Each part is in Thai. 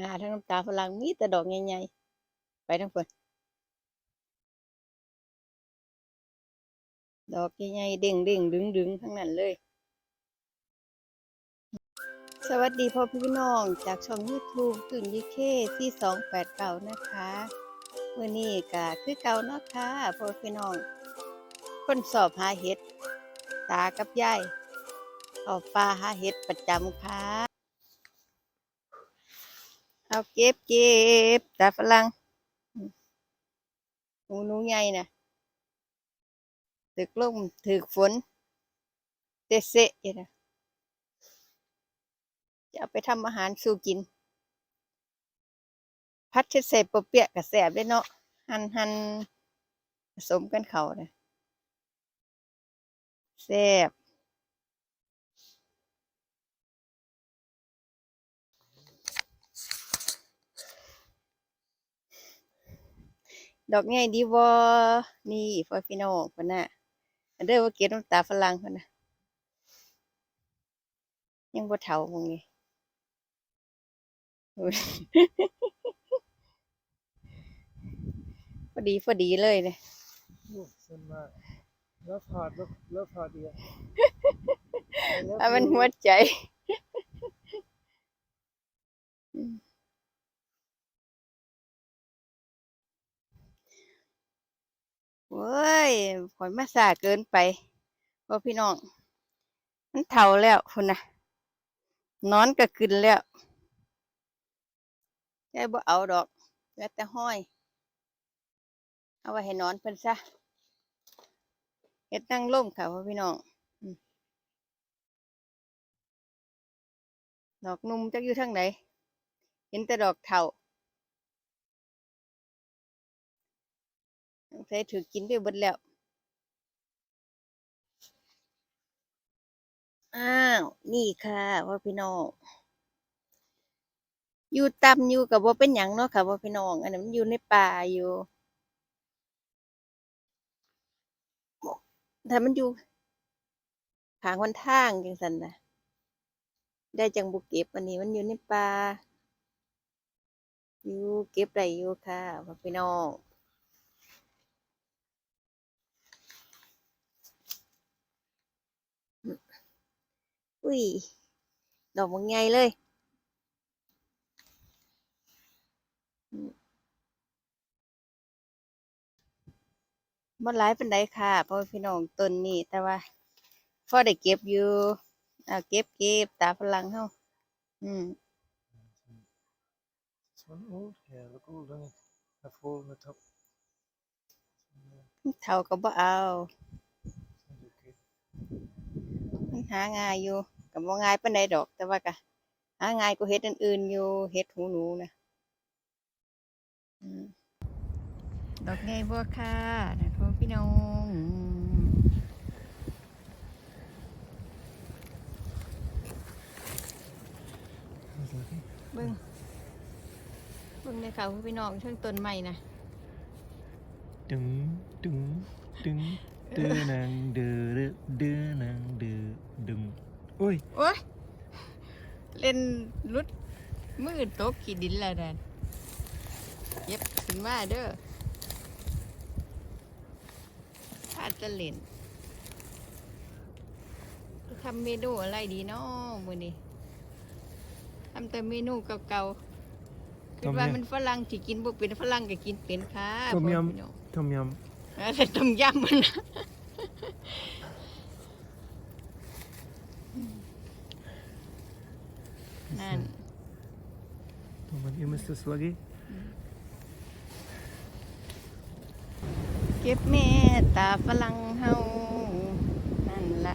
งาทั้งน้ำตาฝรั่งมีแต่ดอกใหญ่ๆไปทั้งคนดอกใหญ่ๆเด้งเด้งดึงดึงทั้งนั้นเลย สวัสดีพ่อพี่น้องจากช่อง YouTube ตุนยิเคที่สองแปดเก่านะคะมื่อนี้ก็คือเก่าเนาะค่ะพ่อพี่น้อง คนสอบหาเห็ด ตากับยายเอาปลาหาเห็ดประจำค่ะ เอาเก็บเก็บตาฝรั่งหนูหนูใหญ่น่ะถึกลมถึกฝนเตะเสะอยู่นะจะเอาไปทำอาหารสู่กิน พัดเช็ดเสพเปียกกับแสบได้เนาะหันหันผสมกันเขาเลยแซ่บ ดอกไงดีวอนี่ฟอยฟิโน่คนน่ะอันเด้อว่าเก็บน้ำตาฝรั่งคนน่ะ ยังบ่เฒ่ามึงนี่โอ้ยพอดีพอดีเลยเนี่ยโอ้สนมากแล้วพอดแล้วแล้วพอดีอะอะมันหัวใจ อืมโว้ ยผลมาสาเกินไปเพราะพี่น้อง มันเท่าแล้วคุณนะนอนก็ขึ้นแล้วยายบ่เอาดอกแล้วแต่ห้อย เอาไว้ให้นอนเพิ่นซะเฮ็ดนั่งล่มค่ะพ่อพี่น้องดอกนุ่มจักอยู่ทางไหนเห็นแต่ดอกเถาใส่ถือกินไปเบิดแล้ว อ้าว นี่ค่ะพ่อพี่น้อง อยู่ตำอยู่กับว่าเป็นหยังเนาะค่ะพ่อพี่น้อง อันนั้นมันอยู่ในป่าอยู่ ถ้ามันอยู่ทางวันทางจังสันนะได้จังบุเก็บอันนี้มันอยู่ในป่าอยู่เก็บได้อยู่ค่ะพ่อพี่น้อง อุ้ย ดอกมันใหญ่เลยอืมบ่หลายปานใดค่ะพ่อพี่น้องต้นนี้แต่ว่าพอได้เก็บอยู่อ่าเก็บเก็บตาฝรั่งเฮาอืม This one old? Yeah, look old, doesn't it? Have hole in the top. เท่าก็บ่เอา Sounds okay. มันหาง่ายอยู่ ก็บ่ง่ายปานใดดอก แต่ว่าก็หาง่ายกว่าเฮ็ดอื่นๆอยู่เฮ็ดหูหนูนะอืมดอกไงบ่ค่ะนะพ่อพี่น้องเบิ่งเบิ่งในเขาพ่อพี่น้องเชิงต้นใหม่นะ Dừng, dừng, dừng. Đưa nàng đưa đưa đưa nàng đưa đừng. Ôi, โอ๊ยเล่นรุดมือตกขี้ดินแล้วนั่นเย็บขึ้นมาเด้อถ้าจะเล่นจะทำเมนูอะไรดีเนาะมื้อนี้ทำแต่เมนูเก่าๆคือว่ามันฝรั่งที่กินบ่เป็นฝรั่งก็กินเป็นค่ะต้มยำพ่อพี่น้อง tom yum. แล้วแต่ต้มยำมันนะ นั่น Teman you must lagi. เก็บแม่ตาฝรั่งเฮา นั่นละ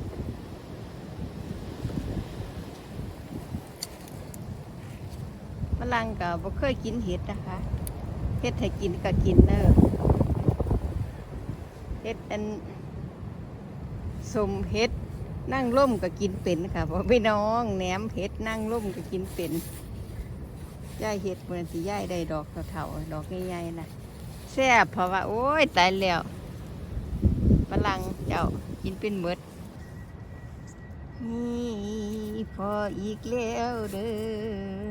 ฝรั่งก็บ่เคยกินเห็ดนะคะเห็ดให้กินก็กินเด้อเห็ดอันสมเห็ด นั่งร่มก็กินเป็นค่ะพ่อพี่น้องแหนมเห็ดนั่งร่มก็กินเป็นย่ายเห็ดเหมือนสิย่ายได้ดอกเท่าๆดอกใหญ่ๆนะแซ่บเพราะว่า โอ้ยตายแล้วฝรั่งเจ้ากินเป็นหมดนี่พออีกแล้วเด้อ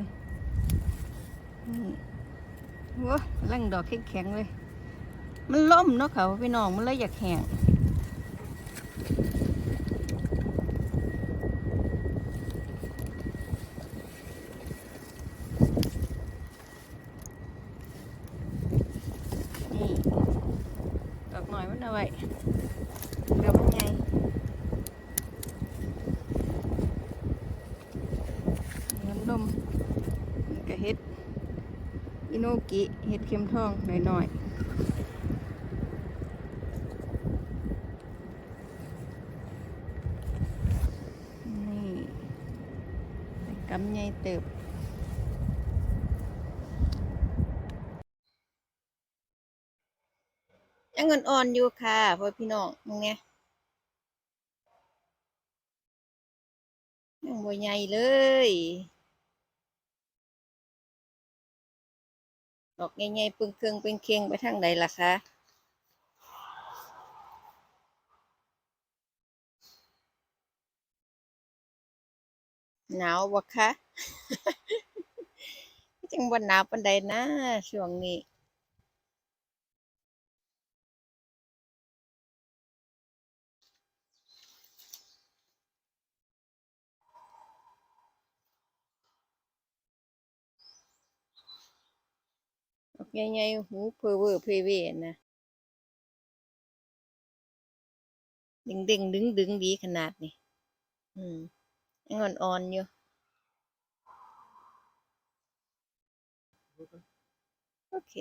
โอ้ลังดอกแข็งๆเลย มันล่มเนาะเขาพี่น้องมันเลยอยากแห้งนี่ดอกหน่อยมันเอาไว้เดี๋ยวมันใหญ่น้ำนมนี่ก็เฮ็ดอิโน กิเฮ็ดเข็มทองหน่อยๆ นี่กำไยเติบยังเงินอ่อนอยู่ค่ะพ่อพี่น้องมึงเนี่ยยังบ่ใหญ่เลย ดอกใหญ่ๆปึงเครื่องเป็นเคียงไปทางใดล่ะคะหนาวบ่คะ จังบ่หนาวปานใดนะช่วงนี้ ใหญ่ๆหูเพอเวอร์เพอเวนะดึงดึงดึงดึงดีขนาดนี้อืมยังอ่อนๆอยู่โอเค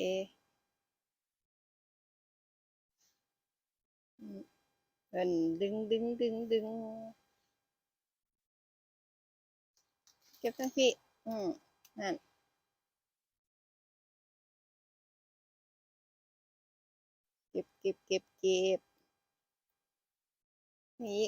อืมเพิ่นดึงดึงดึงดึงเก็บทั้งพี่ อืมนั่น เก็บเก็บเก็บเก็บนี่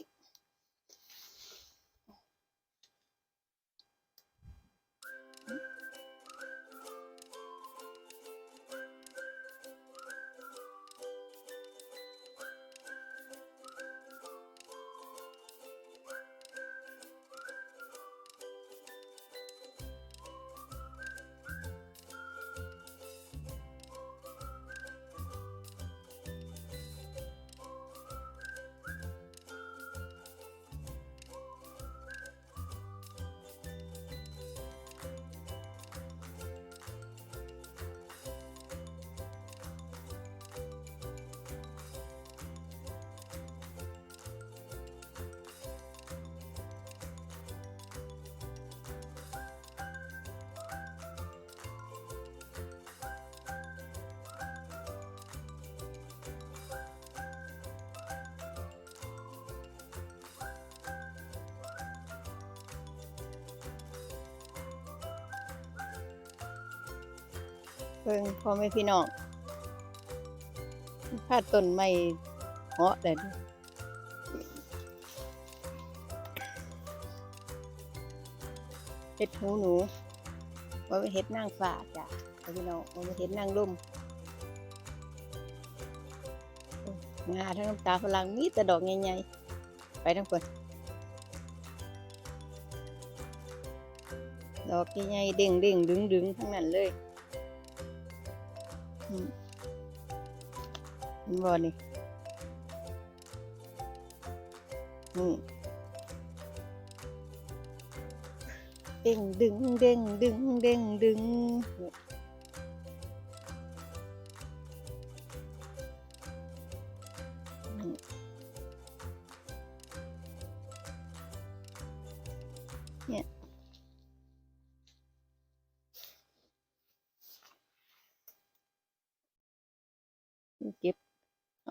เพิ่งพ่อแม่พี่น้องพาต้นไม้เหาะเลยเห็ดหูหนูว่าเป็นเห็ดนางฟ้าจ้ะพ่อพี่น้องว่าเป็นเห็ดนางร่มงาทั้งน้ำตาฝรั่งมีแต่ดอกใหญ่ๆไปทั้งคนดอกใหญ่ๆเด้งเด้งดึงดึงๆทั้งนั้นเลย มเห็นบ่นี่นี่เด้งดึงเด้งดึงเด้งดึงนี่นี่เนี่ย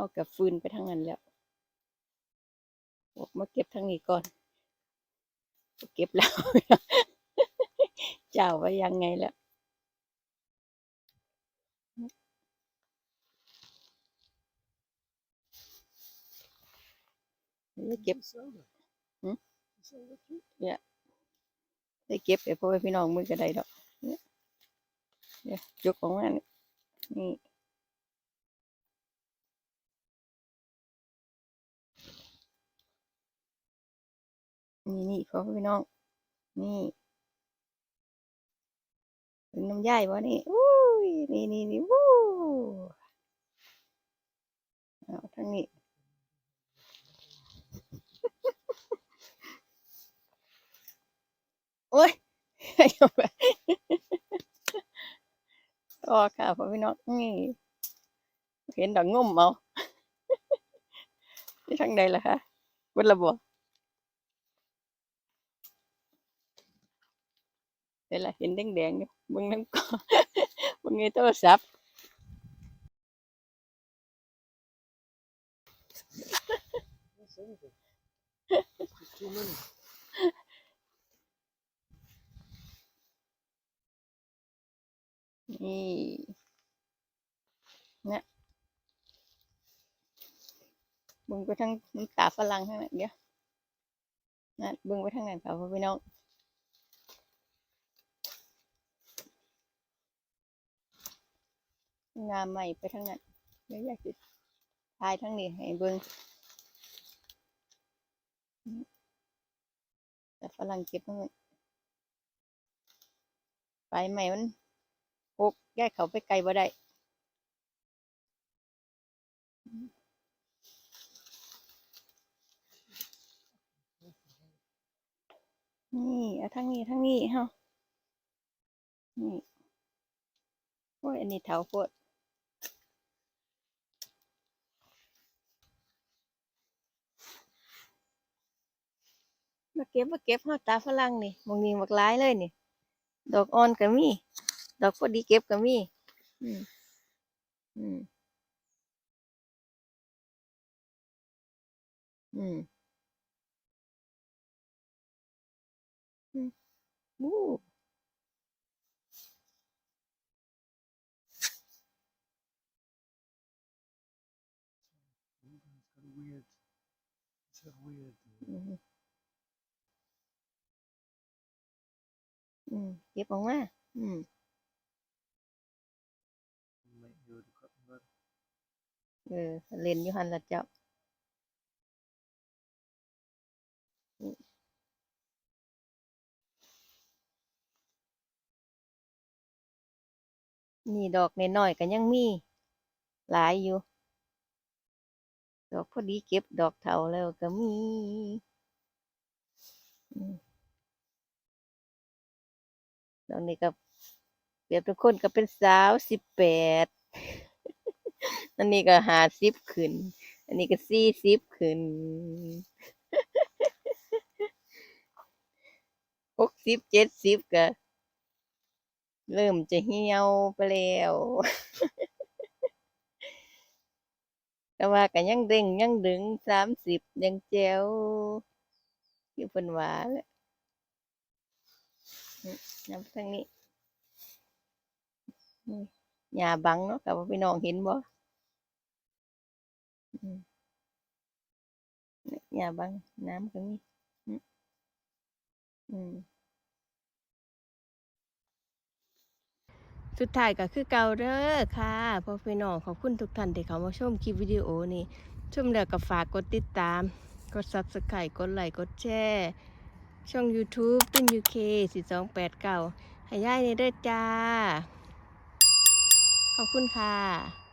อากับฟืนไปทางนั้นแล้วออกมาเก็บทางนี้ก่อน เก็บแล้ว เจ้าว่ายังไงแล้วได้เก็บเนี่ยได้เก็บไปพ่อแม่พี่น้องมือก็ได้ดอก เนี่ยยกของมันนี่ นี่นี่พ่อพี่น้อง นี่น้ำย่ายบ่นี่อุ้ยนี่นี่นี่วู้เอาทั้งนี้โอ้ยเอาไปต่อค่ะพ่อพี่น้องนี่เห็นดอกงุ่มเอาที่ทางใดล่ะคะบนระบบ เดี๋ยวล่ะเห็นแดงๆอยู่เบิ่งน้ำก่อนเบิ่งในโทรศัพท์นี่เนี่ยบิ่งไปทางน้ำตาฝรั่งทางนั้นเดี๋ยวนั่นเบิ่งไปทางนั้นค่ะพ่อพี่น้อง งามใหม่ไปทางนั้นเดี๋ยวอยากจะทายทั้งนี้ให้เบิ่งแต่ฝรั่งเก็บมันไปใหม่มันปกแยกเขาไปไกลบ่ได้นี่เอาทั้งนี้ทั้งนี้เฮานี่โอ้ยอันนี้เถาโพด มาเก็บมาเก็บฮอดตาฝรั่งนี่มองนี้บักหลายเลยนี่ ดอกอ่อนก็มี ดอกพอดีเก็บก็มี อืมอืมอืมอืมอู้อืม อืมเก็บออกมา อืมไม่อยู่ครับว่าเออเล่นอยู่หันละเจ้าอืมนี่ดอกน้อยๆก็ยังมี หลายอยู่ ดอกพอดีเก็บดอกเถาแล้วก็มี อืม ดอกนี้ก็เปรียบทุกคนก็เป็นสาวสิบแปดอันนี้ก็ห้าสิบขึ้น อันนี้ก็สี่สิบขึ้นหกสิบเจ็ดสิบก็เริ่มจะเหี่ยวไปแล้วแต่ว่าก็ยังเด้งยังดึงสามสิบยังแจ๋วอยู่เพิ่นว่าแหละ อืมน้ำทางนี้หญ้าบังเนาะกับว่าพี่น้องเห็นบ่อืมเนี่ยหญ้าบังน้ำก็มีอืมสุดท้ายก็คือเก่าเด้อค่ะพ่อพี่น้องขอบคุณทุกท่านที่เข้ามาชมคลิปวิดีโอนี้ชมแล้วก็ฝากกดติดตาม กด subscribe กดไลค์กดแชร์ ช่อง YouTube ตุ้นยูเคสี่สองแปดเก้าหายายในเด้อจ้า ขอบคุณค่ะ